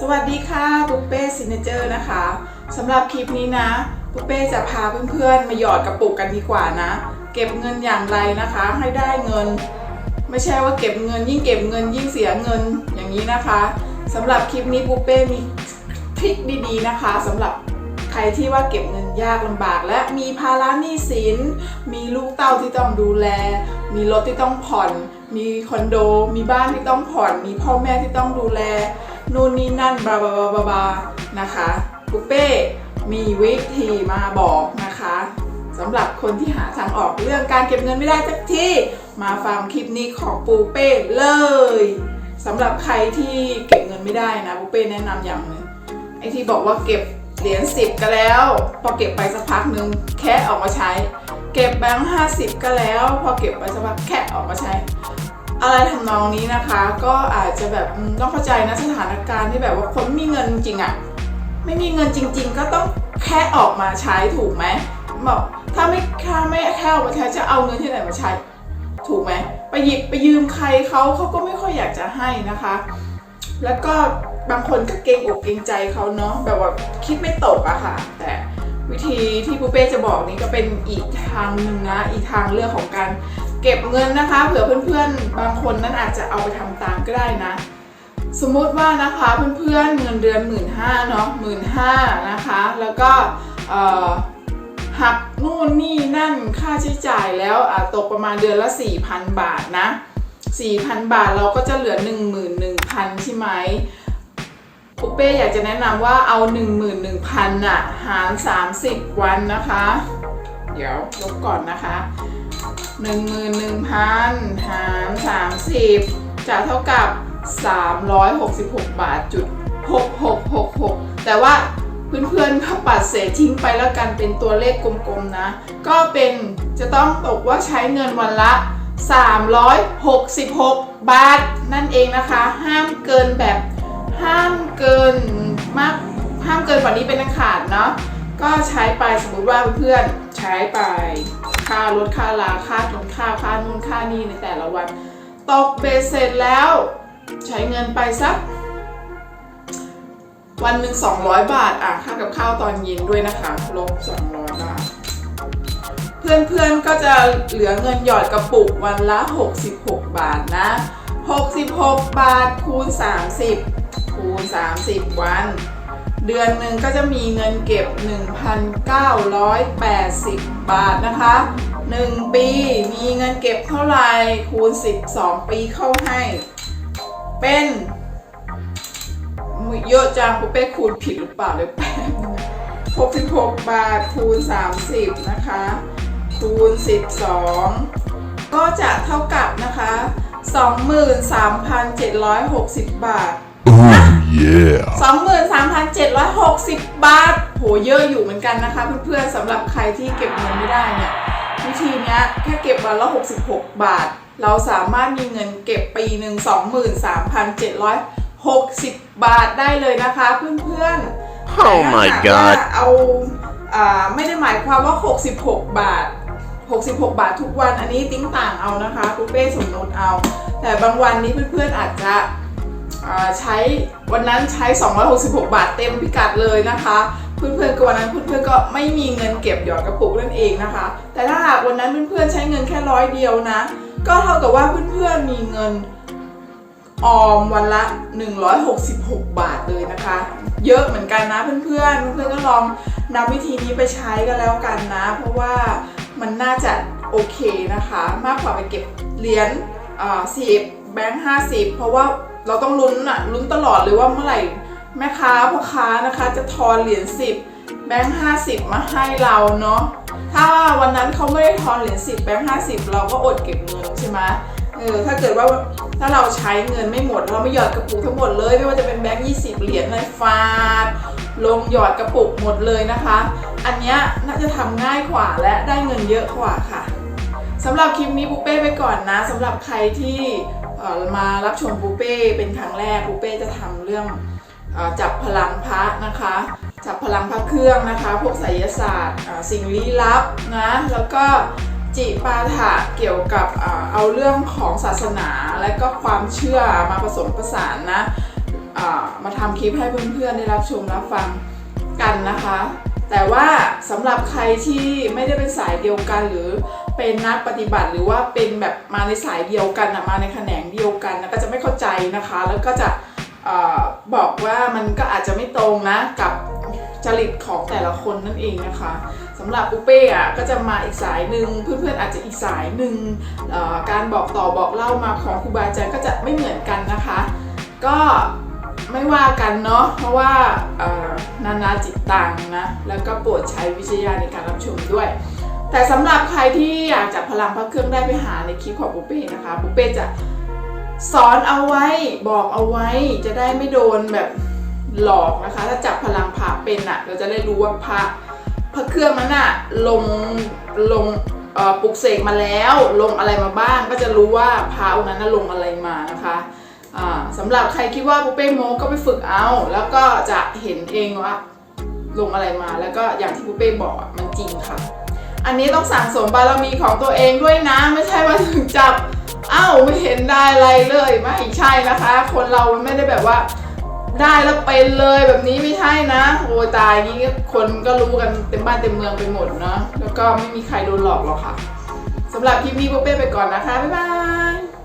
สวัสดีค่ะปุ๊กเป้ซินเนเจอร์นะคะสำหรับคลิปนี้นะปุ๊กเป้จะพาเพื่อนๆ มาหยอดกระปุกกันดีกว่านะ เก็บเงินอย่างไรนะคะ ให้ได้เงิน ไม่ใช่ว่าเก็บเงินยิ่งเก็บเงินยิ่งเสียเงินอย่างนี้นะคะสำหรับคลิปนี้ปุ๊กเป้มีทริคดีๆนะคะสำหรับใครที่ว่าเก็บเงินยากลำบาก และมีภาระหนี้สิน มีลูกเต้าที่ต้องดูแล มีรถที่ต้องผ่อน มีคอนโด มีบ้านที่ต้องผ่อน มีพ่อแม่ที่ต้องดูแล นู่นนี่นั่นบลาบลาบลาบลาบนะคะปุ๊เป้มีวิธีมาบอกนะคะสำหรับคนที่หาทางออกเรื่องการเก็บเงินไม่ได้สักที่มาฟังคลิปนี้ของปูเป้เลยสำหรับใครที่เก็บเงินไม่ได้นะปูเป้แนะนำอย่างหนึงไอที่บอกว่าเก็บเหรียญสิบก็แล้ว พอเก็บไปสักพักนึงแค่ออกมาใช้ เก็บแบงค์ห้าสิบก็แล้ว พอเก็บไปสักพักแค่ออกมาใช้ อะไรทำนองนี้นะคะ ก็อาจจะแบบต้องเข้าใจนะสถานการณ์ที่แบบว่าคนมีเงินจริงอะไม่มีเงินจริง ๆ ก็ต้องแค่ออกมาใช้ถูกไหมบอกถ้าไม่ถ้าไม่แค่ออกมาใช้จะเอาเงินที่ไหนมาใช้ ถูกไหมไปหยิบไปยืมใครเขาเขาก็ไม่ค่อยอยากจะให้นะคะ แล้วก็บางคนก็เกรงอกเกรงใจเขาเนาะแบบว่าคิดไม่ตกอะค่ะ แต่วิธีที่ปูเป้จะบอกนี้ก็เป็นอีกทางหนึ่งนะ อีกทางเลือกของการ เก็บเงินนะคะ เผื่อเพื่อนๆ บางคนนั้นอาจจะเอาไปทำตามก็ได้นะ สมมุติว่านะคะเพื่อนๆเงินเดือนหมื่นห้าเนาะหมื่นห้านะคะ แล้วก็หักนู่นนี่นั่นค่าใช้จ่ายแล้วตกประมาณเดือนละ 4,000 บาทนะ 4,000 บาทเราก็จะเหลือ 11,000 ใช่ไหมปุ๊เป้อยากจะแนะนำว่าเอา 11,000น่ะหาร 30 วันนะคะ เดี๋ยวยกก่อนนะคะ11,000หาร30 จะเท่ากับ 366 บาทจุด6666 แต่ว่าเพื่อนๆก็ปัดเศษทิ้งไปแล้วกันเป็นตัวเลขกลมๆนะ ก็เป็นจะต้องตกว่าใช้เงินวันละ 366 บาท นั่นเองนะคะ ห้ามเกินแบบห้ามเกินมาก ห้ามเกินกว่านี้เป็นอันขาดเนาะ ก็ใช้ไปสมมุติว่าเพื่อนใช้ไปค่ารถค่าลาค่ากินข้าค่านู่นค่านี่ในแต่ละวันตกเบสเสร็จแล้ว ใช้เงินไปสัก วันหนึ่ง200 บาทอะค่ากับข้าวตอนเย็นด้วยนะคะลบ200 บาท เพื่อนๆก็จะเหลือเงินหยอดกระปุกวันละ 66 บาทนะ 66 บาทคูณ 30 คูณ 30 วัน เดือนหนึ่งก็จะมีเงินเก็บ 1,980 บาทนะคะ 1 ปีมีเงินเก็บเท่าไหร่คูณ 12 ปีเข้าให้ เป็นเยอะจังปุ๊เป้คูณผิดหรือเปล่าเดี๋ยแป๊บนึงนะ66 บาทคูณ 30 นะคะ คูณ 12 ก็จะเท่ากับนะคะ 23,760 บาท Oh yeah. 23,760บาท โหเยอะอยู่เหมือนกันนะคะ เพื่อนๆสำหรับใครที่เก็บเงินไม่ได้เนี่ยวิธีเนี้ยแค่เก็บวันละ66บาท เราสามารถมีเงินเก็บปีหนึ่ง23,760บาทได้เลยนะคะเพื่อนๆ Oh my แต่ถ้าหาก god ว่าเอาอ่าไม่ได้หมายความว่า 66 บาท 66 บาททุกวันอันนี้ติ้งต่างเอานะคะปุเป้สมมติเอา แต่บางวันนี้เพื่อนๆอาจจะอ่า ใช้วันนั้นใช้ 266 บาทเต็มพิกัดเลยนะคะ เพื่อนๆก็วันนั้นเพื่อนๆก็ไม่มีเงินเก็บหยอดกระปุกนั่นเองนะคะ แต่ถ้าหากวันนั้นเพื่อนๆใช้เงินแค่ร้อยเดียวนะ ก็เท่ากับว่าเพื่อนๆมีเงินออมวันละ 166 บาทเลยนะคะ เยอะเหมือนกันนะเพื่อนๆเพื่อนๆก็ลองนำวิธีนี้ไปใช้กันแล้วกันนะ เพราะว่ามันน่าจะโอเคนะคะ มากกว่าไปเก็บเหรียญอ่าสิบแบงค์ห้าสิบเพราะว่า เราต้องลุ้นอะลุ้นตลอดเลยว่าเมื่อไหร่แม่ค้าพ่อค้านะคะจะทอนเหรียญสิบแบงค์ห้าสิบมาให้เราเนาะถ้าวันนั้นเขาไม่ได้ทอนเหรียญสิบแบงค์ห้าสิบเราก็อดเก็บเงินใช่ไหมเออถ้าเกิดว่าถ้าเราใช้เงินไม่หมด เราไม่หยอดกระปุกทั้งหมดเลย ไม่ว่าจะเป็นแบงค์ยี่สิบเหรียญเลยฟาด ลงหยอดกระปุกหมดเลยนะคะ อันเนี้ยน่าจะทำง่ายกว่าและได้เงินเยอะกว่าค่ะสำหรับคลิปนี้ปูเป้ไปก่อนนะสำหรับใครที่ มารับชมปูเป้เป็นครั้งแรกปูเป้จะทำเรื่องอจับพลังพระนะคะ จับพลังพระเครื่องนะคะ พวกไสยศาสตร์สิ่งลี้ลับนะแล้วก็จิปาถะเกี่ยวกับอเอาเรื่องของศาสนาและก็ความเชื่อมาผสมผสานนะมาทำคลิปให้เพื่อนๆได้รับชมรับฟังกันนะคะ แต่ว่าสำหรับใครที่ไม่ได้เป็นสายเดียวกันหรือ เป็นนักปฏิบัติหรือว่าเป็นแบบมาในสายเดียวกันนะมาในแขนงเดียวกันนะก็จะไม่เข้าใจนะคะ แล้วก็จะออบอกว่ามันก็อาจจะไม่ตรงนะกับจริตของแต่ละคนนั่นเองนะคะสำหรับปุเป้อะก็จะมาอีกสายหนึ่งเพื่อนๆอาจจะอีกสายหนึ่งการบอกต่อบอกเล่ามาของครูบาอาจารย์ก็จะไม่เหมือนกันนะคะ ก็ไม่ว่ากันเนาะเพราะว่านานาจิตตังนะแล้วก็โปรดใช้วิจารณญาในการรับชมด้วย แต่สำหรับใครที่อยากจับพลังพระเครื่องได้ไปหาในคลิปของปุเป้นะคะปุเป้จะสอนเอาไว้บอกเอาไว้จะได้ไม่โดนแบบหลอกนะคะ ถ้าจับพลังพระเป็นอะเราจะได้รู้ว่าพระพระเครื่องนั้นอะลงลงปลุกเสกมาแล้วลงอะไรมาบ้าง ก็จะรู้ว่าพระองค์นั้นลงอะไรมานะคะอ่าสำหรับใครคิดว่าปุเป้โมก็ไปฝึกเอา แล้วก็จะเห็นเองว่าลงอะไรมาแล้วก็อย่างที่ปุเป้บอกมันจริงค่ะ อันนี้ต้องสั่งสมบารมีของตัวเองด้วยนะ ไม่ใช่ว่าถึงจับอ้าวไม่เห็นได้อะไรเลยไม่ใช่นะคะ คนเรามันไม่ได้แบบว่า ได้แล้วเป็นเลยแบบนี้ไม่ใช่นะโอ้ยตายงนี้คนก็รู้กันเต็มบ้านเต็มเมืองไปหมดเนาะแล้วก็ไม่มีใครโดนหลอกหรอกค่ะสำหรับคลิปนี้ปุเป้ไปก่อนนะคะบ๊ายบาย